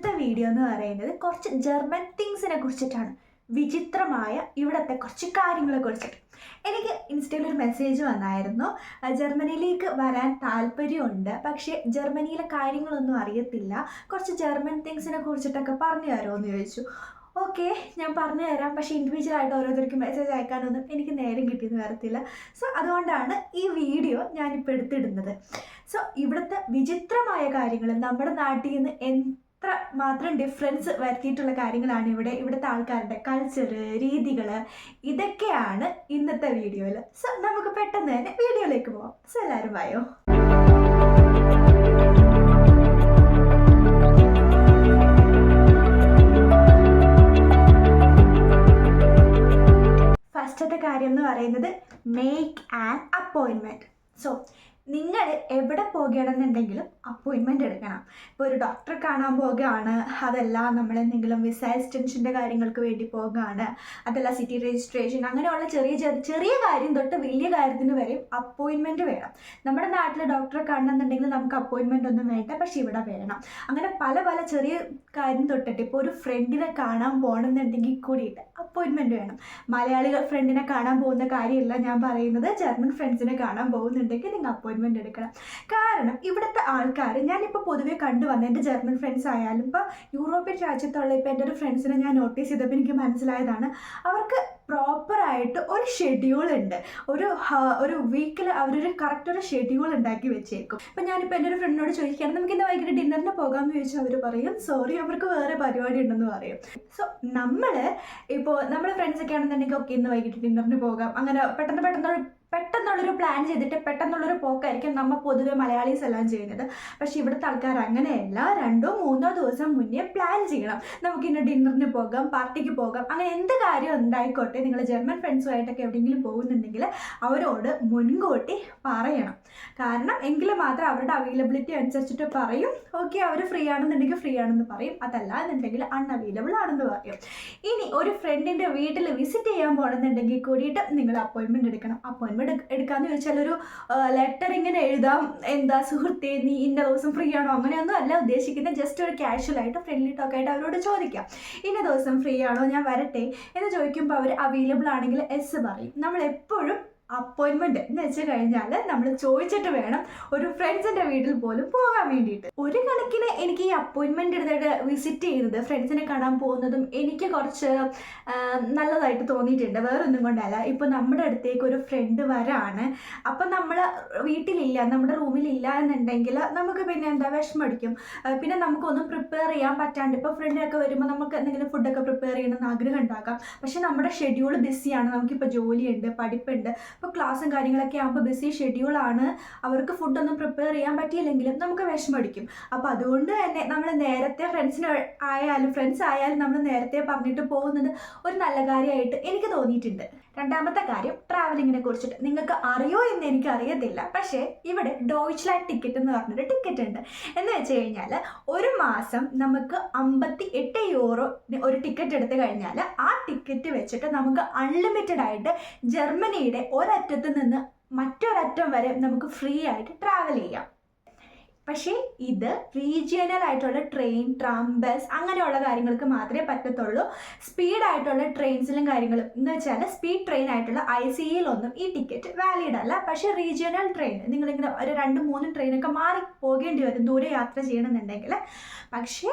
ഇന്നത്തെ വീഡിയോ എന്ന് പറയുന്നത് കുറച്ച് ജർമ്മൻ തിങ്സിനെ കുറിച്ചിട്ടാണ്. വിചിത്രമായ ഇവിടുത്തെ കുറച്ച് കാര്യങ്ങളെ കുറിച്ചിട്ട്. എനിക്ക് ഇൻസ്റ്റയിൽ ഒരു മെസ്സേജ് വന്നായിരുന്നു. ജർമ്മനിയിലേക്ക് വരാൻ താല്പര്യമുണ്ട്. പക്ഷേ ജർമ്മനിയിലെ കാര്യങ്ങളൊന്നും അറിയത്തില്ല. കുറച്ച് ജർമ്മൻ തിങ്സിനെ കുറിച്ചിട്ടൊക്കെ പറഞ്ഞു തരുമോ എന്ന് ചോദിച്ചു. ഓക്കെ ഞാൻ പറഞ്ഞു തരാം. പക്ഷേ ഇൻഡിവിജ്വൽ ആയിട്ട് ഓരോരുത്തർക്ക് മെസ്സേജ് അയക്കാനൊന്നും എനിക്ക് നേരം കിട്ടിയെന്ന് വരത്തില്ല. സോ അതുകൊണ്ടാണ് ഈ വീഡിയോ ഞാനിപ്പോൾ എടുത്തിടുന്നത്. സോ ഇവിടുത്തെ വിചിത്രമായ കാര്യങ്ങൾ നമ്മുടെ നാട്ടിൽ നിന്ന് എത്ര മാത്രം ഡിഫറൻസ് വരുത്തിയിട്ടുള്ള കാര്യങ്ങളാണ് ഇവിടെ ഇവിടുത്തെ ആൾക്കാരുടെ കൾച്ചർ രീതികൾ ഇതൊക്കെയാണ് ഇന്നത്തെ വീഡിയോയിൽ സോ നമുക്ക് പെട്ടെന്ന് തന്നെ വീഡിയോയിലേക്ക് പോവാം. സോ എല്ലാവരും വായോ? ഫസ്റ്റത്തെ കാര്യം എന്ന് പറയുന്നത് മേക്ക് ആൻ അപ്പോയിൻമെന്റ് സോ നിങ്ങൾ എവിടെ പോകണമെന്നുണ്ടെങ്കിലും അപ്പോയിൻമെന്റ് എടുക്കണം. ഇപ്പോൾ ഒരു ഡോക്ടറെ കാണാൻ പോകുകയാണ്. അതല്ല നമ്മൾ എന്തെങ്കിലും വിസ എക്സ്റ്റൻഷന്റെ കാര്യങ്ങൾക്ക് വേണ്ടി പോകുകയാണ്. അതല്ല സിറ്റി രജിസ്ട്രേഷൻ അങ്ങനെയുള്ള ചെറിയ ചെറിയ കാര്യം തൊട്ട് വലിയ കാര്യത്തിന് വരെ അപ്പോയിൻമെന്റ് വേണം. നമ്മുടെ നാട്ടിലെ ഡോക്ടറെ കാണണമെന്നുണ്ടെങ്കിൽ നമുക്ക് അപ്പോയിൻമെന്റ് ഒന്നും വേണ്ട പക്ഷേ ഇവിടെ വേണം. അങ്ങനെ പല പല ചെറിയ കാര്യം തൊട്ടിട്ട് ഇപ്പോൾ ഒരു ഫ്രണ്ടിനെ കാണാൻ പോകണമെന്നുണ്ടെങ്കിൽ കൂടിയിട്ട് അപ്പോയിൻമെന്റ് വേണം. മലയാളികൾ ഫ്രണ്ടിനെ കാണാൻ പോകുന്ന കാര്യമല്ല ഞാൻ പറയുന്നത്. ജർമ്മൻ ഫ്രണ്ട്സിനെ കാണാൻ പോകുന്നുണ്ടെങ്കിൽ നിങ്ങൾ അപ്പോയിൻമെന്റ് എടുക്കണം. കാരണം ഇവിടുത്തെ ആൾക്കാർ ഞാനിപ്പോൾ പൊതുവേ കണ്ടുവന്ന എന്റെ ജർമ്മൻ ഫ്രണ്ട്സ് ആയാലും ഇപ്പോൾ യൂറോപ്യൻ രാജ്യത്തുള്ള ഇപ്പോൾ എന്റെ ഒരു ഫ്രണ്ട്സിനെ ഞാൻ നോട്ടീസ് ചെയ്തപ്പോൾ എനിക്ക് മനസ്സിലായതാണ് അവർക്ക് പ്രോപ്പറായിട്ട് ഒരു ഷെഡ്യൂൾ ഉണ്ട്. ഒരു ഒരു വീക്കിൽ അവരൊരു കറക്റ്റ് ഒരു ഷെഡ്യൂൾ ഉണ്ടാക്കി വെച്ചേക്കും. ഇപ്പം ഞാനിപ്പോൾ എന്റെ ഒരു ഫ്രണ്ടിനോട് ചോദിക്കുകയാണ് നമുക്ക് ഇന്ന് വൈകിട്ട് ഡിന്നറിന് പോകാമെന്ന് ചോദിച്ചാൽ അവർ പറയും സോറി അവർക്ക് വേറെ പരിപാടി ഉണ്ടെന്ന് പറയും. സോ നമ്മൾ ഇപ്പോൾ നമ്മുടെ ഫ്രണ്ട്സൊക്കെ ആണെന്നുണ്ടെങ്കിൽ ഒക്കെ ഇന്ന് വൈകിട്ട് ഡിന്നറിന് പോകാം. അങ്ങനെ പെട്ടെന്ന് പെട്ടെന്ന് പെട്ടെന്നുള്ളൊരു പ്ലാൻ ചെയ്തിട്ട് പെട്ടെന്നുള്ളൊരു പോക്കായിരിക്കും നമ്മൾ പൊതുവെ മലയാളീസ് എല്ലാം ചെയ്യുന്നത്. പക്ഷെ ഇവിടുത്തെ ആൾക്കാർ അങ്ങനെയല്ല. രണ്ടോ മൂന്നോ ദിവസം മുന്നേ പ്ലാൻ ചെയ്യണം. നമുക്കിന്ന് ഡിന്നറിന് പോകാം പാർട്ടിക്ക് പോകാം. അങ്ങനെ എന്ത് കാര്യം ഉണ്ടായിക്കോട്ടെ നിങ്ങൾ ജർമ്മൻ ഫ്രണ്ട്സുമായിട്ടൊക്കെ എവിടെയെങ്കിലും പോകുന്നുണ്ടെങ്കിൽ അവരോട് മുൻകൂട്ടി പറയണം. കാരണം എങ്കിൽ മാത്രം അവരുടെ അവൈലബിലിറ്റി അനുസരിച്ചിട്ട് പറയും. ഓക്കെ അവർ ഫ്രീ ആണെന്നുണ്ടെങ്കിൽ ഫ്രീ ആണെന്ന് പറയും. അതല്ല എന്നുണ്ടെങ്കിൽ അൺഅവൈലബിൾ ആണെന്ന് പറയും. ഇനി ഒരു ഫ്രണ്ടിന്റെ വീട്ടിൽ വിസിറ്റ് ചെയ്യാൻ പോകണമെന്നുണ്ടെങ്കിൽ കൂടിയിട്ട് നിങ്ങൾ അപ്പോയിൻമെന്റ് എടുക്കണം. അപ്പോയിൻമെന്റ് എടുക്കാന്ന് ചോദിച്ചാൽ ഒരു ലെറ്റർ ഇങ്ങനെ എഴുതാം. എന്താ സുഹൃത്തേ നീ ഇന്ന ദിവസം ഫ്രീ ആണോ? അങ്ങനെയൊന്നും അല്ല ഉദ്ദേശിക്കുന്നത്. ജസ്റ്റ് ഒരു കാഷ്വൽ ആയിട്ട് ഫ്രണ്ട്ലി ടോക്ക് ആയിട്ട് അവരോട് ചോദിക്കാം. ഇന്ന ദിവസം ഫ്രീ ആണോ? ഞാൻ വരട്ടെ എന്ന് ചോദിക്കുമ്പോൾ അവർ അവൈലബിൾ ആണെങ്കിൽ എസ് പറയും. നമ്മൾ എപ്പോഴും അപ്പോയിൻമെന്റ് എന്ന് വെച്ച് കഴിഞ്ഞാൽ നമ്മൾ ചോദിച്ചിട്ട് വേണം ഒരു ഫ്രണ്ട്സിന്റെ വീട്ടിൽ പോലും പോകാൻ വേണ്ടിയിട്ട്. ഒരു കണക്കിന് എനിക്ക് ഈ അപ്പോയിൻമെന്റ് എടുത്തിട്ട് വിസിറ്റ് ചെയ്യുന്നത് ഫ്രണ്ട്സിനെ കാണാൻ പോകുന്നതും എനിക്ക് കുറച്ച് നല്ലതായിട്ട് തോന്നിയിട്ടുണ്ട്. വേറൊന്നും കൊണ്ടല്ല. ഇപ്പൊ നമ്മുടെ അടുത്തേക്ക് ഒരു ഫ്രണ്ട് വരാണ്. അപ്പം നമ്മൾ വീട്ടിലില്ല നമ്മുടെ റൂമിലില്ല എന്നുണ്ടെങ്കിൽ നമുക്ക് പിന്നെ എന്താ വിഷമടിക്കും. പിന്നെ നമുക്കൊന്നും പ്രിപ്പയർ ചെയ്യാൻ പറ്റാണ്ട് ഇപ്പോൾ ഫ്രണ്ടിനൊക്കെ വരുമ്പോൾ നമുക്ക് എന്തെങ്കിലും ഫുഡൊക്കെ പ്രിപ്പയർ ചെയ്യണമെന്ന് ആഗ്രഹം ഉണ്ടാക്കാം. പക്ഷെ നമ്മുടെ ഷെഡ്യൂൾ ബിസിയാണ് നമുക്കിപ്പോൾ ജോലിയുണ്ട് പഠിപ്പുണ്ട്. ഇപ്പോൾ ക്ലാസ്സും കാര്യങ്ങളൊക്കെ ആകുമ്പോൾ ബിസി ഷെഡ്യൂളാണ് അവർക്ക് ഫുഡൊന്നും പ്രിപ്പയർ ചെയ്യാൻ പറ്റിയില്ലെങ്കിലും നമുക്ക് വിഷമടിക്കും അപ്പോൾ അതുകൊണ്ട് തന്നെ നമ്മൾ നേരത്തെ ഫ്രണ്ട്സിന് ആയാലും ഫ്രണ്ട്സ് ആയാലും നമ്മൾ നേരത്തെ പറഞ്ഞിട്ട് പോകുന്നത് ഒരു നല്ല കാര്യമായിട്ട് എനിക്ക് തോന്നിയിട്ടുണ്ട്. രണ്ടാമത്തെ കാര്യം ട്രാവലിങ്ങിനെ കുറിച്ചിട്ട്. നിങ്ങൾക്ക് അറിയോ എന്ന് എനിക്ക് അറിയത്തില്ല പക്ഷേ ഇവിടെ ഡോയ്ച്ച്ലാൻഡ് ടിക്കറ്റ് എന്ന് പറഞ്ഞൊരു ടിക്കറ്റ് ഉണ്ട്. എന്ന് വെച്ച് കഴിഞ്ഞാൽ ഒരു മാസം നമുക്ക് അമ്പത്തി എട്ട് യൂറോ ഒരു ടിക്കറ്റ് എടുത്തു കഴിഞ്ഞാൽ ആ ടിക്കറ്റ് വെച്ചിട്ട് നമുക്ക് അൺലിമിറ്റഡ് ആയിട്ട് ജർമ്മനിയുടെ ഒരറ്റത്ത് നിന്ന് മറ്റൊരറ്റം വരെ നമുക്ക് ഫ്രീ ആയിട്ട് ട്രാവൽ ചെയ്യാം. പക്ഷേ ഇത് റീജിയണൽ ആയിട്ടുള്ള ട്രെയിൻ ട്രാം ബസ് അങ്ങനെയുള്ള കാര്യങ്ങൾക്ക് മാത്രമേ പറ്റത്തുള്ളൂ. സ്പീഡ് ആയിട്ടുള്ള ട്രെയിൻസിലും കാര്യങ്ങളും. എന്ന് വെച്ചാൽ സ്പീഡ് ട്രെയിൻ ആയിട്ടുള്ള ഐ സിയിലൊന്നും ഈ ടിക്കറ്റ് വാലിഡ് അല്ല. പക്ഷേ റീജിയണൽ ട്രെയിൻ നിങ്ങളിങ്ങനെ ഒരു രണ്ട് മൂന്ന് ട്രെയിനൊക്കെ മാറി പോകേണ്ടി വരും. ദൂരെ യാത്ര ചെയ്യണമെന്നുണ്ടെങ്കിൽ പക്ഷേ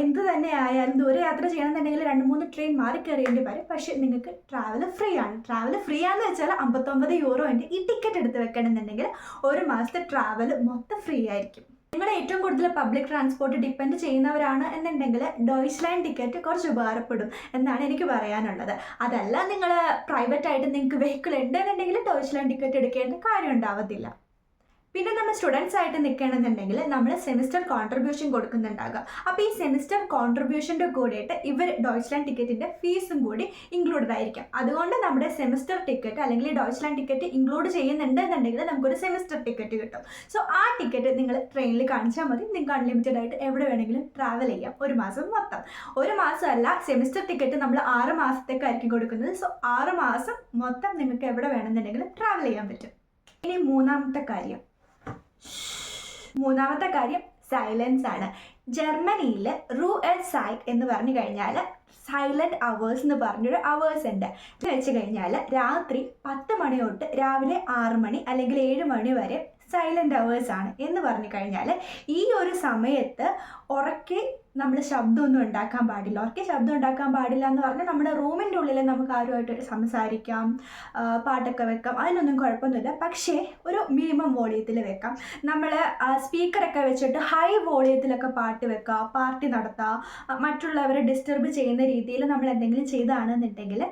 എന്ത് തന്നെ ആയാലും ദൂരെ യാത്ര ചെയ്യണമെന്നുണ്ടെങ്കിൽ രണ്ട് മൂന്ന് ട്രെയിൻ മാറി കയറേണ്ടി വരും പക്ഷേ നിങ്ങൾക്ക് ട്രാവൽ ഫ്രീ ആണ്. ട്രാവൽ ഫ്രീ ആണെന്ന് വെച്ചാൽ അമ്പത്തൊമ്പത് യൂറോന്റെ ഈ ടിക്കറ്റ് എടുത്ത് വെക്കണമെന്നുണ്ടെങ്കിൽ ഒരു മാസത്തെ ട്രാവൽ മൊത്തം ഫ്രീ ആയിരിക്കും. നിങ്ങൾ ഏറ്റവും കൂടുതൽ പബ്ലിക് ട്രാൻസ്പോർട്ട് ഡിപ്പെൻഡ് ചെയ്യുന്നവരാണ് എന്നുണ്ടെങ്കിൽ ഡോയ്സ് ലൈൻ ടിക്കറ്റ് കുറച്ച് ഉപകാരപ്പെടും എന്നാണ് എനിക്ക് പറയാനുള്ളത്. അതല്ല നിങ്ങൾ പ്രൈവറ്റ് ആയിട്ട് നിങ്ങൾക്ക് വെഹിക്കിൾ ഉണ്ട് എന്നുണ്ടെങ്കിൽ ഡോയ്സ് ലൈൻ ടിക്കറ്റ് എടുക്കേണ്ട കാര്യം ഉണ്ടാവത്തില്ല. പിന്നെ നമ്മൾ സ്റ്റുഡൻസ് ആയിട്ട് നിൽക്കണമെന്നുണ്ടെങ്കിൽ നമ്മൾ സെമിസ്റ്റർ കോൺട്രിബ്യൂഷൻ കൊടുക്കുന്നുണ്ടാകാം അപ്പോൾ ഈ സെമിസ്റ്റർ കോൺട്രിബ്യൂഷന്റെ കൂടിയിട്ട് ഇവർ ഡോയ്ച്ച്ലാൻഡ് ടിക്കറ്റിന്റെ ഫീസും കൂടി ഇൻക്ലൂഡഡ് ആയിരിക്കും. അതുകൊണ്ട് നമ്മുടെ സെമിസ്റ്റർ ടിക്കറ്റ് അല്ലെങ്കിൽ ഡോയ്ച്ച്ലാൻഡ് ടിക്കറ്റ് ഇൻക്ലൂഡ് ചെയ്യുന്നുണ്ട് എന്നുണ്ടെങ്കിൽ നമുക്കൊരു സെമിസ്റ്റർ ടിക്കറ്റ് കിട്ടും. സോ ആ ടിക്കറ്റ് നിങ്ങൾ ട്രെയിനിൽ കാണിച്ചാൽ മതി. നിങ്ങൾക്ക് അൺലിമിറ്റഡ് ആയിട്ട് എവിടെ വേണമെങ്കിലും ട്രാവൽ ചെയ്യാം. ഒരു മാസം മൊത്തം. ഒരു മാസമല്ല സെമിസ്റ്റർ ടിക്കറ്റ് നമ്മൾ ആറ് മാസത്തേക്കായിരിക്കും കൊടുക്കുന്നത്. സോ ആറ് മാസം മൊത്തം നിങ്ങൾക്ക് എവിടെ വേണമെന്നുണ്ടെങ്കിലും ട്രാവൽ ചെയ്യാൻ പറ്റും. ഇനി മൂന്നാമത്തെ കാര്യം. മൂന്നാമത്തെ കാര്യം സൈലൻസ് ആണ്. ജർമ്മനിയിൽ റൂ എറ്റ് സൈറ്റ് എന്ന് പറഞ്ഞു കഴിഞ്ഞാൽ സൈലന്റ് അവേഴ്സ് എന്ന് പറഞ്ഞൊരു അവേഴ്സ് ഉണ്ട്. എന്ന് വെച്ച് കഴിഞ്ഞാൽ രാത്രി പത്ത് മണി തൊട്ട് രാവിലെ ആറ് മണി അല്ലെങ്കിൽ ഏഴ് മണി വരെ സൈലന്റ് അവേഴ്സ് ആണ് എന്ന് പറഞ്ഞു കഴിഞ്ഞാൽ ഈ ഒരു സമയത്ത് ഉറക്കെ നമ്മൾ ശബ്ദമൊന്നും ഉണ്ടാക്കാൻ പാടില്ല. ഉറക്കെ ശബ്ദം ഉണ്ടാക്കാൻ പാടില്ല എന്ന് പറഞ്ഞാൽ നമ്മുടെ റൂമിന്റെ ഉള്ളിൽ നമുക്ക് ആരുമായിട്ട് സംസാരിക്കാം പാട്ടൊക്കെ വെക്കാം അതിനൊന്നും കുഴപ്പമൊന്നുമില്ല. പക്ഷേ ഒരു മിനിമം വോളിയത്തിൽ വെക്കാം. നമ്മൾ സ്പീക്കറൊക്കെ വെച്ചിട്ട് ഹൈ വോളിയത്തിലൊക്കെ പാട്ട് വെക്കുക പാർട്ടി നടത്താം മറ്റുള്ളവരെ ഡിസ്റ്റർബ് ചെയ്യുന്ന രീതിയിൽ നമ്മൾ എന്തെങ്കിലും ചെയ്താണെന്നുണ്ടെങ്കിൽ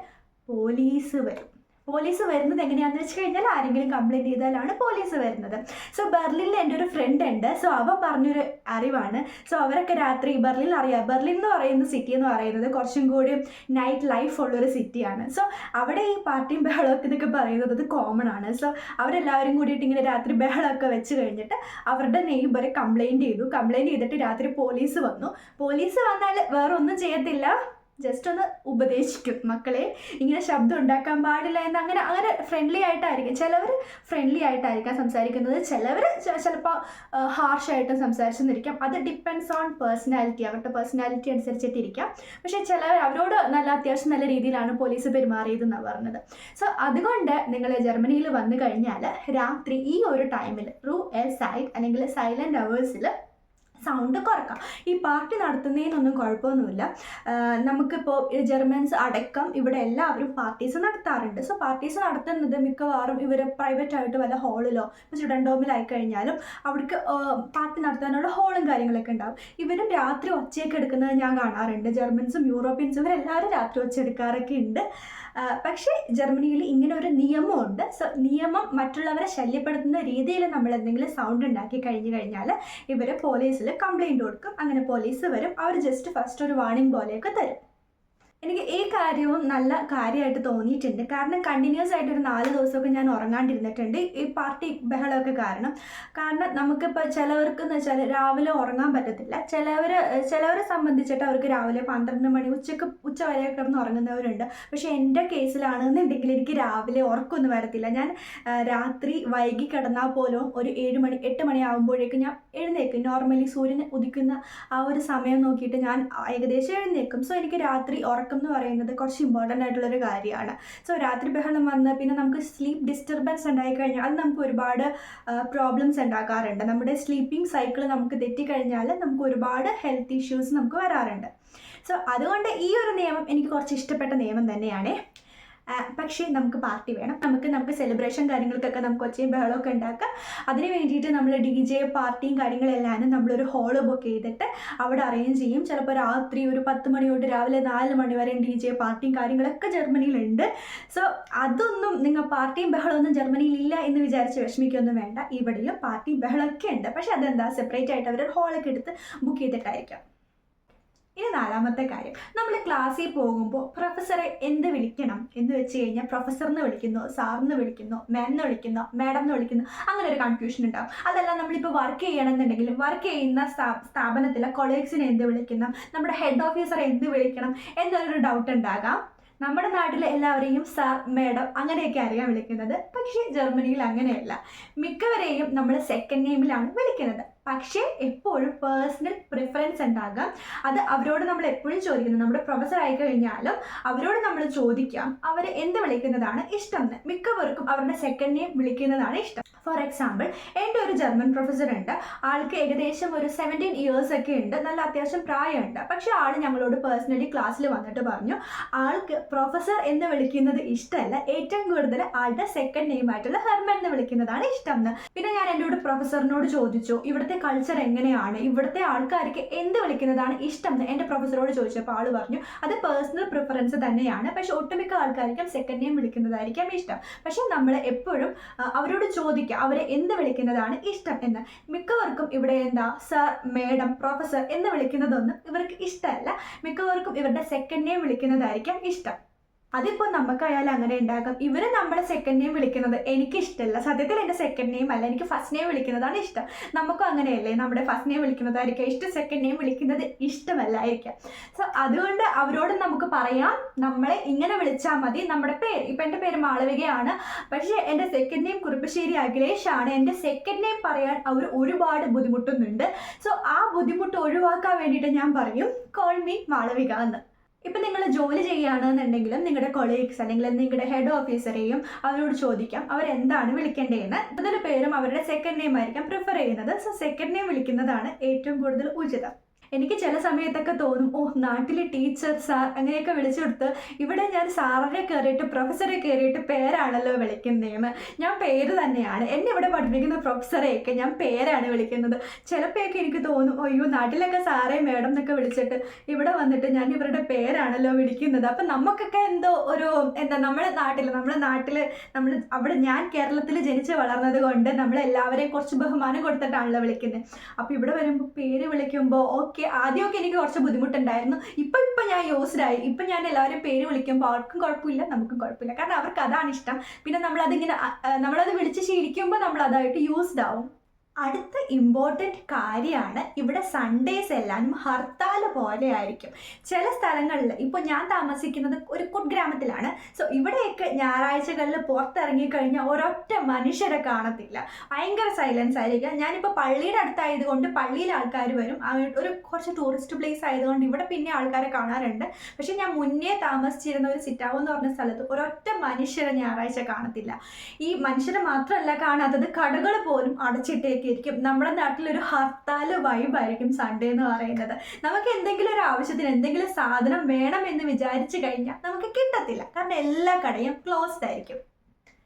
പോലീസ് വരും. പോലീസ് വരുന്നത് എങ്ങനെയാണെന്ന് വെച്ച് കഴിഞ്ഞാൽ ആരെങ്കിലും കംപ്ലൈന്റ് ചെയ്താലാണ് പോലീസ് വരുന്നത്. സോ ബെർലിനിൽ എന്റെ ഒരു ഫ്രണ്ട് ഉണ്ട്. സോ അവൻ പറഞ്ഞൊരു അറിവാണ്. സോ അവരൊക്കെ രാത്രി ബെർലിൻ അറിയാം ബെർലിൻ എന്ന് പറയുന്ന സിറ്റി എന്ന് പറയുന്നത് കുറച്ചും കൂടി നൈറ്റ് ലൈഫ് ഉള്ളൊരു സിറ്റിയാണ് സോ അവിടെ ഈ പാർട്ടിയും ബഹളമൊക്കെ എന്നൊക്കെ പറയുന്നത് അത് കോമൺ ആണ്. സോ അവരെല്ലാവരും കൂടിയിട്ട് ഇങ്ങനെ രാത്രി ബഹളമൊക്കെ വെച്ച് കഴിഞ്ഞിട്ട് അവരുടെ നെയ്ബറെ കംപ്ലൈന്റ് ചെയ്തു. കംപ്ലൈന്റ് ചെയ്തിട്ട് രാത്രി പോലീസ് വന്നു. പോലീസ് വന്നാൽ വേറെ ഒന്നും ചെയ്യത്തില്ല. ജസ്റ്റ് ഒന്ന് ഉപദേശിക്കും മക്കളെ. ഇങ്ങനെ ശബ്ദം ഉണ്ടാക്കാൻ പാടില്ല എന്ന് അങ്ങനെ അങ്ങനെ ഫ്രണ്ട്ലി ആയിട്ടായിരിക്കും. ചിലവർ ഫ്രണ്ട്ലി ആയിട്ടായിരിക്കാം സംസാരിക്കുന്നത്. ചിലവർ ചിലപ്പോൾ ഹാർഷായിട്ട് സംസാരിച്ചെന്നിരിക്കാം. അത് ഡിപ്പെൻഡ്സ് ഓൺ പേഴ്സണാലിറ്റി അവരുടെ പേഴ്സണാലിറ്റി അനുസരിച്ചിട്ടിരിക്കാം. പക്ഷേ ചിലവർ അവരോട് നല്ല അത്യാവശ്യം നല്ല രീതിയിലാണ് പോലീസ് പെരുമാറിയതെന്നാണ് പറഞ്ഞത്. സോ അതുകൊണ്ട് നിങ്ങൾ ജർമ്മനിയിൽ വന്നു കഴിഞ്ഞാൽ രാത്രി ഈ ഒരു ടൈമിൽ റൂ എ സൈഡ് അല്ലെങ്കിൽ സൈലന്റ് അവേഴ്സിൽ സൗണ്ട് കുറക്കാം ഈ പാർട്ടി നടത്തുന്നതിനൊന്നും കുഴപ്പമൊന്നുമില്ല. നമുക്കിപ്പോൾ ജർമ്മൻസ് അടക്കം ഇവിടെ എല്ലാവരും പാർട്ടീസ് നടത്താറുണ്ട്. സോ പാർട്ടീസ് നടത്തുന്നത് മിക്കവാറും ഇവർ പ്രൈവറ്റ് ആയിട്ട് വല്ല ഹാളിലോ ഇപ്പോൾ സ്റ്റുഡന്റ് ഹോമിലായി കഴിഞ്ഞാലും അവർക്ക് പാർട്ടി നടത്താനുള്ള ഹോളും കാര്യങ്ങളൊക്കെ ഉണ്ടാവും. ഇവരും രാത്രി ഒച്ചയൊക്കെ എടുക്കുന്നത് ഞാൻ കാണാറുണ്ട്. ജർമ്മൻസും യൂറോപ്യൻസും ഇവരെല്ലാവരും രാത്രി ഒച്ച എടുക്കാറൊക്കെ ഉണ്ട്. പക്ഷേ ജർമ്മനിയിൽ ഇങ്ങനെ ഒരു നിയമമുണ്ട്. സോ നിയമം മറ്റുള്ളവരെ ശല്യപ്പെടുത്തുന്ന രീതിയിൽ നമ്മൾ എന്തെങ്കിലും സൗണ്ട് ഉണ്ടാക്കി കഴിഞ്ഞു കഴിഞ്ഞാൽ ഇവർ പോലീസിൽ കംപ്ലൈന്റ് കൊടുക്കും. അങ്ങനെ പോലീസ് വരും. അവർ ജസ്റ്റ് ഫസ്റ്റ് ഒരു വാർണിംഗ് പോലെയൊക്കെ തരും. എനിക്ക് ഈ കാര്യവും നല്ല കാര്യമായിട്ട് തോന്നിയിട്ടുണ്ട്. കാരണം കണ്ടിന്യൂസ് ആയിട്ട് ഒരു നാല് ദിവസമൊക്കെ ഞാൻ ഉറങ്ങാണ്ടിരുന്നിട്ടുണ്ട്. ഈ പാർട്ടി ബഹളമൊക്കെ കാരണം. കാരണം നമുക്കിപ്പോൾ ചിലവർക്ക് എന്ന് വെച്ചാൽ രാവിലെ ഉറങ്ങാൻ പറ്റത്തില്ല. ചിലവർ ചിലവരെ സംബന്ധിച്ചിട്ട് അവർക്ക് രാവിലെ പന്ത്രണ്ട് മണി ഉച്ചയ്ക്ക് ഉച്ച വരെ കിടന്ന് ഉറങ്ങുന്നവരുണ്ട്. പക്ഷേ എന്റെ കേസിലാണെന്നുണ്ടെങ്കിൽ എനിക്ക് രാവിലെ ഉറക്കൊന്നും വരത്തില്ല. ഞാൻ രാത്രി വൈകി കിടന്നാൽ പോലും ഒരു ഏഴ് മണി എട്ട് മണി ആകുമ്പോഴേക്കും ഞാൻ എഴുന്നേക്കും നോർമലി സൂര്യൻ ഉദിക്കുന്ന ആ ഒരു സമയം നോക്കിയിട്ട് ഞാൻ ഏകദേശം എഴുന്നേക്കും സോ എനിക്ക് രാത്രി ഉറക്കം എന്ന് പറയുന്നത് കുറച്ച് ഇമ്പോർട്ടന്റ് ആയിട്ടുള്ളൊരു കാര്യമാണ്. സോ രാത്രി ബഹളം വന്ന് പിന്നെ നമുക്ക് സ്ലീപ്പ് ഡിസ്റ്റർബൻസ് ഉണ്ടായി കഴിഞ്ഞാൽ അത് നമുക്ക് ഒരുപാട് പ്രോബ്ലംസ് ഉണ്ടാക്കാറുണ്ട്. നമ്മുടെ സ്ലീപ്പിംഗ് സൈക്കിൾ നമുക്ക് തെറ്റിക്കഴിഞ്ഞാൽ നമുക്ക് ഒരുപാട് ഹെൽത്ത് ഇഷ്യൂസ് നമുക്ക് വരാറുണ്ട്. സോ അതുകൊണ്ട് ഈ ഒരു നിയമം എനിക്ക് കുറച്ച് ഇഷ്ടപ്പെട്ട നിയമം തന്നെയാണ്. പക്ഷേ നമുക്ക് പാർട്ടി വേണം. നമുക്ക് നമുക്ക് സെലിബ്രേഷൻ കാര്യങ്ങൾക്കൊക്കെ നമുക്ക് ഒച്ചയും ബഹളമൊക്കെ ഉണ്ടാക്കാം. അതിന് വേണ്ടിയിട്ട് നമ്മൾ ഡി ജെ പാർട്ടിയും കാര്യങ്ങളെല്ലാം നമ്മളൊരു ഹോൾ ബുക്ക് ചെയ്തിട്ട് അവിടെ അറേഞ്ച് ചെയ്യും. ചിലപ്പോൾ രാത്രി ഒരു പത്ത് മണി തൊട്ട് രാവിലെ നാല് മണി വരെ ഡി ജെ പാർട്ടിയും കാര്യങ്ങളൊക്കെ ജർമ്മനിയിലുണ്ട്. സോ അതൊന്നും നിങ്ങൾ പാർട്ടിയും ബഹളമൊന്നും ജർമ്മനിയിൽ ഇല്ല എന്ന് വിചാരിച്ച് വിഷമിക്കൊന്നും വേണ്ട. ഇവിടെയും പാർട്ടിയും ബഹളമൊക്കെ ഉണ്ട്. പക്ഷെ അതെന്താ? സെപ്പറേറ്റ് ആയിട്ട് അവർ ഹോളൊക്കെ എടുത്ത് ബുക്ക് ചെയ്തിട്ടായിരിക്കാം. ഇനി നാലാമത്തെ കാര്യം. നമ്മൾ ക്ലാസ്സിൽ പോകുമ്പോൾ പ്രൊഫസറെ എന്ത് വിളിക്കണം എന്ന് വെച്ച് കഴിഞ്ഞാൽ പ്രൊഫസറിന്ന് വിളിക്കുന്നു സാറിന്ന് വിളിക്കുന്നു മാം എന്ന് വിളിക്കുന്നു മാഡം എന്ന് വിളിക്കുന്നു അങ്ങനെ ഒരു കൺഫ്യൂഷൻ ഉണ്ടാവും. അതല്ല നമ്മളിപ്പോൾ വർക്ക് ചെയ്യണമെന്നുണ്ടെങ്കിൽ വർക്ക് ചെയ്യുന്ന സ്ഥാ- സ്ഥാപനത്തിലെ കൊളീഗ്സിനെ എന്ത് വിളിക്കണം നമ്മുടെ ഹെഡ് ഓഫീസറെ എന്ത് വിളിക്കണം എന്നൊരു ഡൗട്ട് ഉണ്ടാകാം. നമ്മുടെ നാട്ടിലെ എല്ലാവരെയും സാർ മേഡം അങ്ങനെയൊക്കെ അറിയാൻ വിളിക്കുന്നത്. പക്ഷേ ജർമ്മനിയിൽ അങ്ങനെയല്ല. മിക്കവരെയും നമ്മൾ സെക്കൻഡ് നെയിമിലാണ് വിളിക്കുന്നത്. പക്ഷേ എപ്പോഴും പേഴ്സണൽ പ്രിഫറൻസ് ഉണ്ടാകാം. അത് അവരോട് നമ്മൾ എപ്പോഴും ചോദിക്കുന്നത് നമ്മുടെ പ്രൊഫസർ ആയി കഴിഞ്ഞാലും അവരോട് നമ്മൾ ചോദിക്കാം. അവർ എന്ത് വിളിക്കുന്നതാണ് ഇഷ്ടം എന്ന് മിക്കവർക്കും അവരുടെ സെക്കൻഡ് നെയിം വിളിക്കുന്നതാണ് ഇഷ്ടം. ഫോർ എക്സാമ്പിൾ എന്റെ ഒരു ജർമ്മൻ പ്രൊഫസർ ഉണ്ട്. ആൾക്ക് ഏകദേശം ഒരു സെവന്റീൻ ഇയേഴ്സ് ഒക്കെ ഉണ്ട്. നല്ല അത്യാവശ്യം പ്രായമുണ്ട്. പക്ഷേ ആൾ ഞങ്ങളോട് പേഴ്സണലി ക്ലാസ്സിൽ വന്നിട്ട് പറഞ്ഞു ആൾക്ക് പ്രൊഫസർ എന്ന് വിളിക്കുന്നത് ഇഷ്ടമല്ല. ഏറ്റവും കൂടുതൽ ആളുടെ സെക്കൻഡ് നെയിം ആയിട്ടുള്ള ഹെർമൻ എന്ന് വിളിക്കുന്നതാണ് ഇഷ്ടം. എന്ന് പിന്നെ ഞാൻ എന്റെ കൂടെ പ്രൊഫസറിനോട് ചോദിച്ചു ഇവിടുത്തെ കൾച്ചർ എങ്ങനെയാണ്? ഇവിടുത്തെ ആൾക്കാർക്ക് എന്ത് വിളിക്കുന്നതാണ് ഇഷ്ടം എന്ന് എന്റെ പ്രൊഫസറോട് ചോദിച്ചപ്പോൾ ആൾ പറഞ്ഞു അത് പേഴ്സണൽ പ്രിഫറൻസ് തന്നെയാണ്. പക്ഷെ ഒട്ടുമിക്ക ആൾക്കാർക്കും സെക്കൻഡ് നെയിം വിളിക്കുന്നതായിരിക്കാം ഇഷ്ടം. പക്ഷെ നമ്മൾ എപ്പോഴും അവരോട് ചോദിക്കുക അവരെ എന്ത് വിളിക്കുന്നതാണ് ഇഷ്ടം എന്ന്. മിക്കവർക്കും ഇവിടെ എന്താ സർ മേഡം പ്രൊഫസർ എന്ന് വിളിക്കുന്നതൊന്നും ഇവർക്ക് ഇഷ്ടമല്ല. മിക്കവർക്കും ഇവരുടെ സെക്കൻഡ് നെയിം വിളിക്കുന്നതായിരിക്കാം ഇഷ്ടം. അതിപ്പോൾ നമുക്കായാലും അങ്ങനെ ഉണ്ടാകും ഇവർ നമ്മളെ സെക്കൻഡ് നെയിം വിളിക്കുന്നത് എനിക്ക് ഇഷ്ടമല്ല സത്യത്തിൽ എന്റെ സെക്കൻഡ് നെയിം അല്ല. എനിക്ക് ഫസ്റ്റ് നെയിം വിളിക്കുന്നതാണ് ഇഷ്ടം. നമുക്കും അങ്ങനെയല്ലേ? നമ്മുടെ ഫസ്റ്റ് നെയിം വിളിക്കുന്നതായിരിക്കും. ഇഷ്ടം സെക്കൻഡ് നെയിം വിളിക്കുന്നത് ഇഷ്ടമല്ലായിരിക്കാം. സോ അതുകൊണ്ട് അവരോട് നമുക്ക് പറയാം നമ്മളെ ഇങ്ങനെ വിളിച്ചാൽ മതി. നമ്മുടെ പേര് ഇപ്പം എന്റെ പേര് മാളവികയാണ്. പക്ഷേ എന്റെ സെക്കൻഡ് നെയിം കുറുപ്പശ്ശേരി അഖിലേഷ് ആണ് എന്റെ സെക്കൻഡ് നെയിം പറയാൻ അവർ ഒരുപാട് ബുദ്ധിമുട്ടുന്നുണ്ട്. സോ ആ ബുദ്ധിമുട്ട് ഒഴിവാക്കാൻ വേണ്ടിയിട്ട് ഞാൻ പറയും കോൾ മീ മാളവിക എന്ന്. ഇപ്പം നിങ്ങൾ ജോലി ചെയ്യുകയാണെന്നുണ്ടെങ്കിലും നിങ്ങളുടെ കൊളീഗ്സ് അല്ലെങ്കിൽ നിങ്ങളുടെ ഹെഡ് ഓഫീസറെയും അവരോട് ചോദിക്കാം അവരെന്താണ് വിളിക്കേണ്ടതെന്ന്. അതിന്റെ പേരും അവരുടെ സെക്കൻഡ് നെയിം ആയിരിക്കാം പ്രിഫർ ചെയ്യുന്നത്. സോ സെക്കൻഡ് നെയിം വിളിക്കുന്നതാണ് ഏറ്റവും കൂടുതൽ ഉചിതം. എനിക്ക് ചില സമയത്തൊക്കെ തോന്നും ഓ നാട്ടിലെ ടീച്ചർ സാർ അങ്ങനെയൊക്കെ വിളിച്ചു കൊടുത്ത് ഇവിടെ ഞാൻ സാറിനെ കയറിയിട്ട് പ്രൊഫസറെ കയറിയിട്ട് പേരാണല്ലോ വിളിക്കുന്നതെന്ന് ഞാൻ പേര് തന്നെയാണ്. എന്നെ ഇവിടെ പഠിപ്പിക്കുന്ന പ്രൊഫസറെയൊക്കെ ഞാൻ പേരാണ് വിളിക്കുന്നത്. ചിലപ്പോഴൊക്കെ എനിക്ക് തോന്നും അയ്യോ നാട്ടിലൊക്കെ സാറേ മേഡം എന്നൊക്കെ വിളിച്ചിട്ട് ഇവിടെ വന്നിട്ട് ഞാൻ ഇവരുടെ പേരാണല്ലോ വിളിക്കുന്നത്. അപ്പം നമുക്കൊക്കെ എന്തോ ഒരു എന്താ നമ്മുടെ നാട്ടിൽ നമ്മുടെ നാട്ടിൽ നമ്മൾ അവിടെ ഞാൻ കേരളത്തിൽ ജനിച്ച് വളർന്നത് കൊണ്ട് നമ്മളെല്ലാവരെയും കുറച്ച് ബഹുമാനം കൊടുത്തിട്ടാണല്ലോ വിളിക്കുന്നത് അപ്പോൾ ഇവിടെ വരുമ്പോൾ പേര് വിളിക്കുമ്പോൾ ഓക്കെ ആദ്യമൊക്കെ എനിക്ക് കുറച്ച് ബുദ്ധിമുട്ടുണ്ടായിരുന്നു. ഇപ്പം ഇപ്പം ഞാൻ യൂസ്ഡ് ആയി ഇപ്പം ഞാൻ എല്ലാവരും പേര് വിളിക്കുമ്പോൾ അവർക്കും കുഴപ്പമില്ല നമുക്കും കുഴപ്പമില്ല. കാരണം അവർക്ക് അതാണ് ഇഷ്ടം. പിന്നെ നമ്മളതിങ്ങനെ നമ്മളത് വിളിച്ച് ശീലിക്കുമ്പോൾ നമ്മളതായിട്ട് യൂസ്ഡ് ആവും. അടുത്ത ഇമ്പോർട്ടന്റ് കാര്യമാണ് ഇവിടെ സൺഡേസ് എല്ലാം ഹർത്താൽ പോലെ ആയിരിക്കും. ചില സ്ഥലങ്ങളിൽ ഇപ്പോൾ ഞാൻ താമസിക്കുന്നത് ഒരു കുഗ്രാമത്തിലാണ് സോ ഇവിടെയൊക്കെ ഞായറാഴ്ചകളിൽ പുറത്തിറങ്ങി കഴിഞ്ഞാൽ ഒരൊറ്റ മനുഷ്യരെ കാണത്തില്ല. ഭയങ്കര സൈലൻസ് ആയിരിക്കും. ഞാനിപ്പോൾ പള്ളിയുടെ അടുത്തായതുകൊണ്ട് പള്ളിയിൽ ആൾക്കാർ വരും. ഒരു കുറച്ച് ടൂറിസ്റ്റ് പ്ലേസ് ആയതുകൊണ്ട് ഇവിടെ പിന്നെ ആൾക്കാരെ കാണാറുണ്ട്. പക്ഷേ ഞാൻ മുന്നേ താമസിച്ചിരുന്ന ഒരു സിറ്റാവ് എന്ന് പറഞ്ഞ സ്ഥലത്ത് ഒരൊറ്റ മനുഷ്യരെ ഞായറാഴ്ച കാണത്തില്ല. ഈ മനുഷ്യരെ മാത്രമല്ല കാണാത്തത് കടകൾ പോലും അടച്ചിട്ടേക്കിരിക്കും നമ്മുടെ നാട്ടിലൊരു ഹർത്താൽ വൈബായിരിക്കും സൺഡേ എന്ന് പറയുന്നത്. നമുക്ക് എന്തെങ്കിലും ഒരു ആവശ്യത്തിന് എന്തെങ്കിലും സാധനം വേണമെന്ന് വിചാരിച്ചു കഴിഞ്ഞാൽ നമുക്ക് കിട്ടത്തില്ല. കാരണം എല്ലാ കടയും ക്ലോസ്ഡ് ആയിരിക്കും.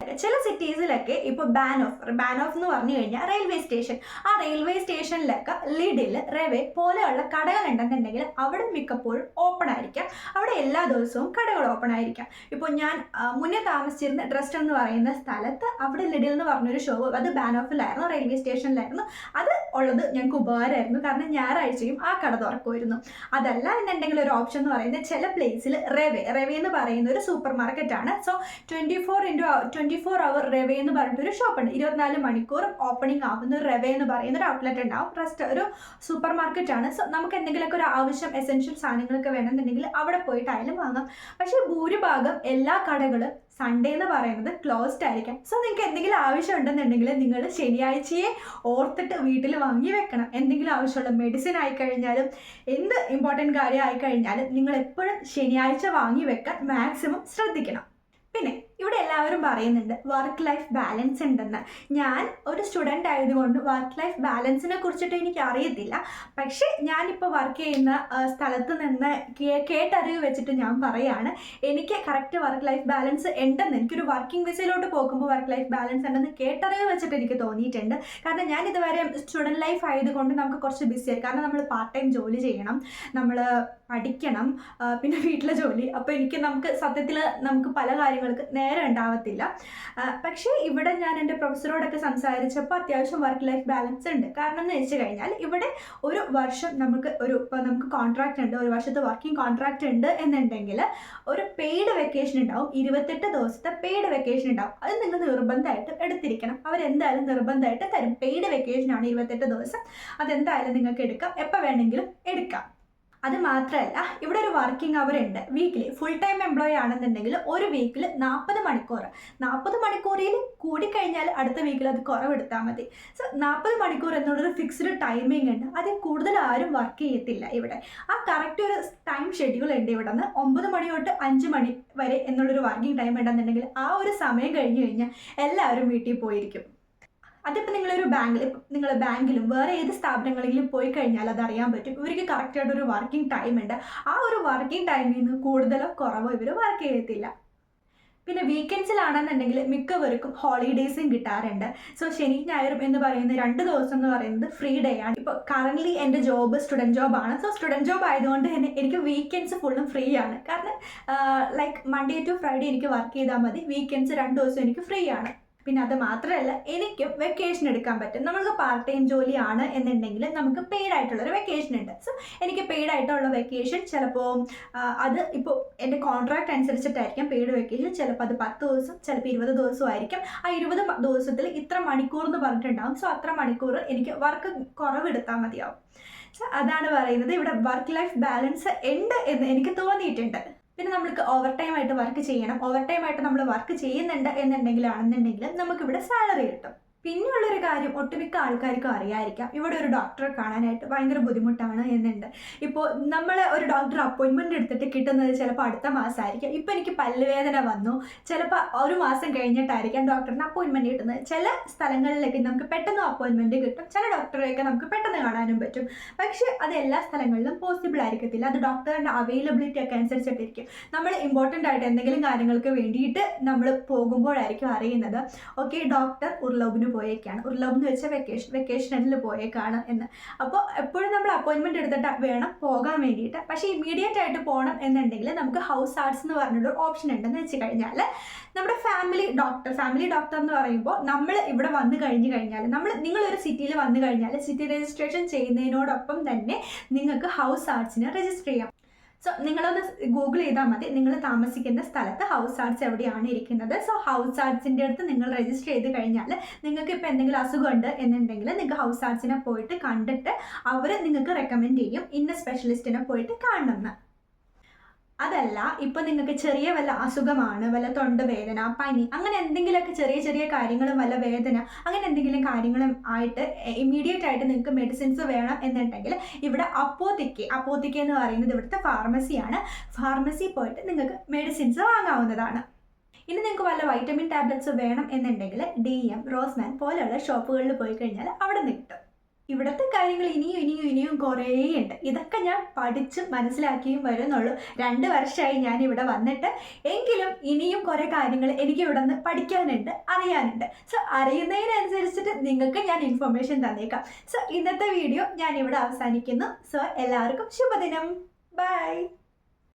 ചില സിറ്റീസിലൊക്കെ ഇപ്പോൾ ബാൻ ഓഫ് ബാൻ ഓഫ് എന്ന് പറഞ്ഞു കഴിഞ്ഞാൽ റെയിൽവേ സ്റ്റേഷൻ ആ റെയിൽവേ സ്റ്റേഷനിലൊക്കെ ലിഡിൽ റെവേ പോലെയുള്ള കടകൾ ഉണ്ടെന്നുണ്ടെങ്കിൽ അവിടെ മിക്കപ്പോഴും ഓപ്പൺ ആയിരിക്കാം. അവിടെ എല്ലാ ദിവസവും കടകൾ ഓപ്പൺ ആയിരിക്കാം. ഇപ്പോൾ ഞാൻ മുന്നേ താമസിച്ചിരുന്ന ഡ്രസ്റ്റ് എന്ന് പറയുന്ന സ്ഥലത്ത് അവിടെ ലിഡിൽ എന്ന് പറഞ്ഞൊരു ഷോ അത് ബാൻ ഓഫിലായിരുന്നു റെയിൽവേ സ്റ്റേഷനിലായിരുന്നു അത് ഉള്ളത് ഞങ്ങൾക്ക് ഉപകാരമായിരുന്നു. കാരണം ഞായറാഴ്ചയും ആ കട തുറക്കുമായിരുന്നു. അതല്ല എന്നുണ്ടെങ്കിൽ ഒരു ഓപ്ഷൻ എന്ന് പറയുന്നത് ചില പ്ലേസിൽ റെവേ റെവേ എന്ന് പറയുന്ന ഒരു സൂപ്പർ മാർക്കറ്റാണ് so twenty four into twenty four അവർ റെവേ എന്ന് പറഞ്ഞിട്ട് ഒരു ഷോപ്പ് ഉണ്ട്. ഇരുപത്തിനാല് മണിക്കൂർ ഓപ്പണിംഗ് ആകുന്ന ഒരു റെവേ എന്ന് പറയുന്ന ഒരു ഔട്ട്ലെറ്റ് ഉണ്ടാവും. റെസ്റ്റ് ഒരു സൂപ്പർ മാർക്കറ്റ് ആണ്. സോ നമുക്ക് എന്തെങ്കിലുമൊക്കെ ഒരു ആവശ്യം എസെൻഷ്യൽ സാധനങ്ങളൊക്കെ വേണമെന്നുണ്ടെങ്കിൽ അവിടെ പോയിട്ടായാലും വാങ്ങാം. പക്ഷേ ഭൂരിഭാഗം എല്ലാ കടകളും സൺഡേ എന്ന് പറയുന്നത് ക്ലോസ്ഡ് ആയിരിക്കാം. സോ നിങ്ങൾക്ക് എന്തെങ്കിലും ആവശ്യം ഉണ്ടെന്നുണ്ടെങ്കിൽ നിങ്ങൾ ശനിയാഴ്ചയെ ഓർത്തിട്ട് വീട്ടിൽ വാങ്ങി വെക്കണം. എന്തെങ്കിലും ആവശ്യമുള്ള മെഡിസിൻ ആയിക്കഴിഞ്ഞാലും എന്ത് ഇമ്പോർട്ടന്റ് കാര്യം ആയിക്കഴിഞ്ഞാലും നിങ്ങൾ എപ്പോഴും ശനിയാഴ്ച വാങ്ങി വെക്കാൻ മാക്സിമം ശ്രദ്ധിക്കണം. പറയുന്നുണ്ട് വർക്ക് ലൈഫ് ബാലൻസ് ഉണ്ടെന്ന്. ഞാൻ ഒരു സ്റ്റുഡന്റ് ആയതുകൊണ്ട് വർക്ക് ലൈഫ് ബാലൻസിനെ കുറിച്ചിട്ട് എനിക്ക് അറിയത്തില്ല പക്ഷേ ഞാനിപ്പോൾ വർക്ക് ചെയ്യുന്ന സ്ഥലത്ത് നിന്ന് കേട്ടറിവ് വെച്ചിട്ട് ഞാൻ പറയാണ് എനിക്ക് കറക്റ്റ് വർക്ക് ലൈഫ് ബാലൻസ് ഉണ്ടെന്ന്. എനിക്കൊരു വർക്കിംഗ് വിസയിലോട്ട് പോകുമ്പോൾ വർക്ക് ലൈഫ് ബാലൻസ് ഉണ്ടെന്ന് കേട്ടറിവ് വെച്ചിട്ട് എനിക്ക് തോന്നിയിട്ടുണ്ട്. കാരണം ഞാൻ ഇതുവരെ സ്റ്റുഡന്റ് ലൈഫ് ആയതുകൊണ്ട് നമുക്ക് കുറച്ച് ബിസിയായി കാരണം നമ്മൾ പാർട്ട് ടൈം ജോലി ചെയ്യണം നമ്മൾ പഠിക്കണം പിന്നെ വീട്ടിലെ ജോലി. അപ്പോൾ എനിക്ക് നമുക്ക് സത്യത്തിൽ നമുക്ക് പല കാര്യങ്ങൾക്ക് നേരം ഉണ്ടാവത്തില്ല. ആ, പക്ഷേ ഇവിടെ ഞാൻ എന്റെ പ്രൊഫസറോടൊക്കെ സംസാരിച്ചപ്പോൾ അത്യാവശ്യം വർക്ക് ലൈഫ് ബാലൻസ് ഉണ്ട്. കാരണം എന്ന് വെച്ച് കഴിഞ്ഞാൽ ഇവിടെ ഒരു വർഷം നമുക്ക് ഒരു നമുക്ക് കോൺട്രാക്റ്റ് ഉണ്ട് ഒരു വർഷത്തെ വർക്കിംഗ് കോൺട്രാക്റ്റ് ഉണ്ട് എന്നുണ്ടെങ്കിൽ ഒരു പെയ്ഡ് വെക്കേഷൻ ഉണ്ടാവും. ഇരുപത്തെട്ട് ദിവസത്തെ പെയ്ഡ് വെക്കേഷൻ ഉണ്ടാവും. അത് നിങ്ങൾ നിർബന്ധമായിട്ട് എടുത്തിരിക്കണം. അവരെന്തായാലും നിർബന്ധമായിട്ട് തരും. പെയ്ഡ് വെക്കേഷനാണ് ഇരുപത്തെട്ട് ദിവസം. അതെന്തായാലും നിങ്ങൾക്ക് എടുക്കാം. എപ്പോൾ വേണമെങ്കിലും എടുക്കാം. അത് മാത്രമല്ല ഇവിടെ ഒരു വർക്കിംഗ് അവർ ഉണ്ട്. വീക്കിലി ഫുൾ ടൈം എംപ്ലോയി ആണെന്നുണ്ടെങ്കിൽ ഒരു വീക്കിൽ നാൽപ്പത് മണിക്കൂർ നാൽപ്പത് മണിക്കൂറിൽ കൂടിക്കഴിഞ്ഞാൽ അടുത്ത വീക്കിൽ അത് കുറവെടുത്താൽ മതി. സോ നാൽപ്പത് മണിക്കൂർ എന്നുള്ളൊരു ഫിക്സ്ഡ് ടൈമിംഗ് ഉണ്ട്. അതിൽ കൂടുതൽ ആരും വർക്ക് ചെയ്യത്തില്ല ഇവിടെ. ആ കറക്റ്റ് ഒരു ടൈം ഷെഡ്യൂൾ ഉണ്ട് ഇവിടെ നിന്ന് ഒമ്പത് മണി തൊട്ട് അഞ്ച് മണി വരെ എന്നുള്ളൊരു വർക്കിംഗ് ടൈം ഉണ്ടെന്നുണ്ടെങ്കിൽ ആ ഒരു സമയം കഴിഞ്ഞ് കഴിഞ്ഞാൽ എല്ലാവരും വീട്ടിൽ പോയിരിക്കും. അതിപ്പോൾ നിങ്ങളൊരു ബാങ്കിൽ നിങ്ങൾ ബാങ്കിലും വേറെ ഏത് സ്ഥാപനങ്ങളിലും പോയി കഴിഞ്ഞാൽ അതറിയാൻ പറ്റും. ഇവർക്ക് കറക്റ്റായിട്ട് ഒരു വർക്കിംഗ് ടൈം ഉണ്ട്. ആ ഒരു വർക്കിംഗ് ടൈമിൽ നിന്ന് കൂടുതലോ കുറവോ ഇവർ വർക്ക് ചെയ്യത്തില്ല. പിന്നെ വീക്കെൻഡ്സിലാണെന്നുണ്ടെങ്കിൽ മിക്കവർക്കും ഹോളിഡേയ്സും കിട്ടാറുണ്ട്. സോ ശനി ഞായറും എന്ന് പറയുന്ന രണ്ട് ദിവസം എന്ന് പറയുന്നത് ഫ്രീ ഡേ ആണ്. ഇപ്പോൾ കറന്റ്ലി എന്റെ ജോബ് സ്റ്റുഡന്റ് ജോബാണ് സോ സ്റ്റുഡന്റ് ജോബ് ആയതുകൊണ്ട് തന്നെ എനിക്ക് വീക്കെൻഡ്സ് ഫുള്ളും ഫ്രീ ആണ്. കാരണം ലൈക്ക് മൺഡേ ടു ഫ്രൈഡേ എനിക്ക് വർക്ക് ചെയ്താൽ മതി. വീക്കെൻഡ്സ് രണ്ട് ദിവസം എനിക്ക് ഫ്രീ ആണ്. പിന്നെ അത് മാത്രമല്ല എനിക്കും വെക്കേഷൻ എടുക്കാൻ പറ്റും. നമ്മൾക്ക് പാർട്ട് ടൈം ജോലിയാണ് എന്നുണ്ടെങ്കിൽ നമുക്ക് പെയ്ഡ് ആയിട്ടുള്ളൊരു വെക്കേഷൻ ഉണ്ട്. സോ എനിക്ക് പെയ്ഡ് ആയിട്ടുള്ള വെക്കേഷൻ ചിലപ്പോൾ അത് ഇപ്പോൾ എന്റെ കോൺട്രാക്ട് അനുസരിച്ചിട്ടായിരിക്കും പെയ്ഡ് വെക്കേഷൻ ചിലപ്പോൾ അത് പത്ത് ദിവസം ചിലപ്പോൾ ഇരുപത് ദിവസം ആയിരിക്കും. ആ ഇരുപത് ദിവസത്തിൽ ഇത്ര മണിക്കൂർ എന്ന് പറഞ്ഞിട്ടുണ്ടാവും. സോ അത്ര മണിക്കൂർ എനിക്ക് വർക്ക് കുറവെടുത്താൽ മതിയാവും. സോ അതാണ് പറയുന്നത്. ഇവിടെ വർക്ക് ലൈഫ് ബാലൻസ് ഉണ്ട് എന്ന് എനിക്ക് തോന്നിയിട്ടുണ്ട്. പിന്നെ നമ്മൾക്ക് ഓവർ ടൈം ആയിട്ട് വർക്ക് ചെയ്യണം. ഓവർ ടൈം ആയിട്ട് നമ്മൾ വർക്ക് ചെയ്യുന്നുണ്ട് എന്നുണ്ടെങ്കിലാണെന്നുണ്ടെങ്കിൽ നമുക്കിവിടെ സാലറി കിട്ടും. പിന്നെയുള്ളൊരു കാര്യം ഒട്ടുമിക്ക ആൾക്കാർക്കും അറിയായിരിക്കാം. ഇവിടെ ഒരു ഡോക്ടറെ കാണാനായിട്ട് ഭയങ്കര ബുദ്ധിമുട്ടാണ് എന്നുണ്ട്. ഇപ്പോൾ നമ്മൾ ഒരു ഡോക്ടർ അപ്പോയിൻമെന്റ് എടുത്തിട്ട് കിട്ടുന്നത് ചിലപ്പോൾ അടുത്ത മാസമായിരിക്കും ഇപ്പോൾ എനിക്ക് പല്ലുവേദന വന്നു. ചിലപ്പോൾ ഒരു മാസം കഴിഞ്ഞിട്ടായിരിക്കാം ഡോക്ടറിന് അപ്പോയിൻമെന്റ് കിട്ടുന്നത്. ചില സ്ഥലങ്ങളിലേക്ക് നമുക്ക് പെട്ടെന്ന് അപ്പോയിൻമെന്റ് കിട്ടും. ചില ഡോക്ടറെയൊക്കെ നമുക്ക് പെട്ടെന്ന് കാണാനും പറ്റും. പക്ഷേ അത് എല്ലാ സ്ഥലങ്ങളിലും പോസിബിൾ ആയിരിക്കത്തില്ല. അത് ഡോക്ടറിന്റെ അവൈലബിലിറ്റി ഒക്കെ അനുസരിച്ചിട്ടിരിക്കും. നമ്മൾ ഇമ്പോർട്ടന്റ് ആയിട്ട് എന്തെങ്കിലും കാര്യങ്ങൾക്ക് വേണ്ടിയിട്ട് നമ്മൾ പോകുമ്പോഴായിരിക്കും അറിയുന്നത്. ഓക്കെ ഡോക്ടർ ഉർലോബിന് പോയേക്കാണ്. ഒരു ലവ് എന്ന് വെച്ചാൽ വെക്കേഷൻ വെക്കേഷനിൽ പോയേക്കാണ് എന്ന്. അപ്പോൾ എപ്പോഴും നമ്മൾ അപ്പോയിൻമെന്റ് എടുത്തിട്ട് വേണം പോകാൻ വേണ്ടിയിട്ട്. പക്ഷേ ഇമീഡിയറ്റ് ആയിട്ട് പോകണം എന്നുണ്ടെങ്കിൽ നമുക്ക് ഹൗസ് ആർട്സ് എന്ന് പറഞ്ഞിട്ടൊരു ഓപ്ഷൻ ഉണ്ടെന്ന് വെച്ച് കഴിഞ്ഞാൽ നമ്മുടെ ഫാമിലി ഡോക്ടർ ഫാമിലി ഡോക്ടർ എന്ന് പറയുമ്പോൾ നമ്മൾ ഇവിടെ വന്നു കഴിഞ്ഞു കഴിഞ്ഞാൽ നമ്മൾ നിങ്ങളൊരു സിറ്റിയിൽ വന്നു കഴിഞ്ഞാൽ സിറ്റി രജിസ്ട്രേഷൻ ചെയ്യുന്നതിനോടൊപ്പം തന്നെ നിങ്ങൾക്ക് ഹൗസ് ആർട്സിന് രജിസ്റ്റർ ചെയ്യാം. സോ നിങ്ങളൊന്ന് ഗൂഗിൾ ചെയ്താൽ മതി. നിങ്ങൾ താമസിക്കുന്ന സ്ഥലത്ത് ഹൗസ് ആർട്സ് എവിടെയാണ് ഇരിക്കുന്നത്? സോ ഹൗസ് ആർട്സിന്റെ അടുത്ത് നിങ്ങൾ രജിസ്റ്റർ ചെയ്ത് കഴിഞ്ഞാൽ നിങ്ങൾക്ക് ഇപ്പോൾ എന്തെങ്കിലും അസുഖമുണ്ട് എന്നുണ്ടെങ്കിൽ നിങ്ങൾക്ക് ഹൗസ് ആർട്സിനെ പോയിട്ട് കണ്ടിട്ട് അവർ നിങ്ങൾക്ക് റെക്കമെൻഡ് ചെയ്യും. ഇന്ന സ്പെഷ്യലിസ്റ്റിനെ പോയിട്ട് കാണണമെന്ന് അതല്ല ഇപ്പൊ നിങ്ങൾക്ക് ചെറിയ വല്ല അസുഖമാണ് വല്ല തൊണ്ടവേദന പനി അങ്ങനെ എന്തെങ്കിലുമൊക്കെ ചെറിയ ചെറിയ കാര്യങ്ങളും വല്ല വേദന അങ്ങനെ എന്തെങ്കിലും കാര്യങ്ങളും ആയിട്ട് ഇമ്മീഡിയറ്റ് ആയിട്ട് നിങ്ങൾക്ക് മെഡിസിൻസ് വേണം എന്നുണ്ടെങ്കിൽ ഇവിടെ അപ്പോത്തിക്ക് അപ്പോത്തിക്ക് എന്ന് പറയുന്നത് ഇവിടുത്തെ ഫാർമസിയാണ് ഫാർമസി പോയിട്ട് നിങ്ങൾക്ക് മെഡിസിൻസ് വാങ്ങാവുന്നതാണ്. ഇനി നിങ്ങൾക്ക് വല്ല വൈറ്റമിൻ ടാബ്ലറ്റ്സ് വേണം എന്നുണ്ടെങ്കിൽ ഡി എം റോസ്മാൻ പോലെയുള്ള ഷോപ്പുകളിൽ പോയി കഴിഞ്ഞാൽ അവിടെ നിന്ന് കിട്ടും. ഇവിടുത്തെ കാര്യങ്ങൾ ഇനിയും ഇനിയും ഇനിയും കുറേ ഉണ്ട് ഇതൊക്കെ ഞാൻ പഠിച്ച് മനസ്സിലാക്കിയും വരുന്നുള്ളൂ. രണ്ട് വർഷമായി ഞാൻ ഇവിടെ വന്നിട്ട്. എങ്കിലും ഇനിയും കുറേ കാര്യങ്ങൾ എനിക്ക് ഇവിടെ നിന്ന് പഠിക്കാനുണ്ട് അറിയാനുണ്ട്. സോ അറിയുന്നതിനനുസരിച്ചിട്ട് നിങ്ങൾക്ക് ഞാൻ ഇൻഫർമേഷൻ തന്നേക്കാം. സോ ഇന്നത്തെ വീഡിയോ ഞാൻ ഇവിടെ അവസാനിക്കുന്നു. സോ എല്ലാവർക്കും ശുഭദിനം. ബൈ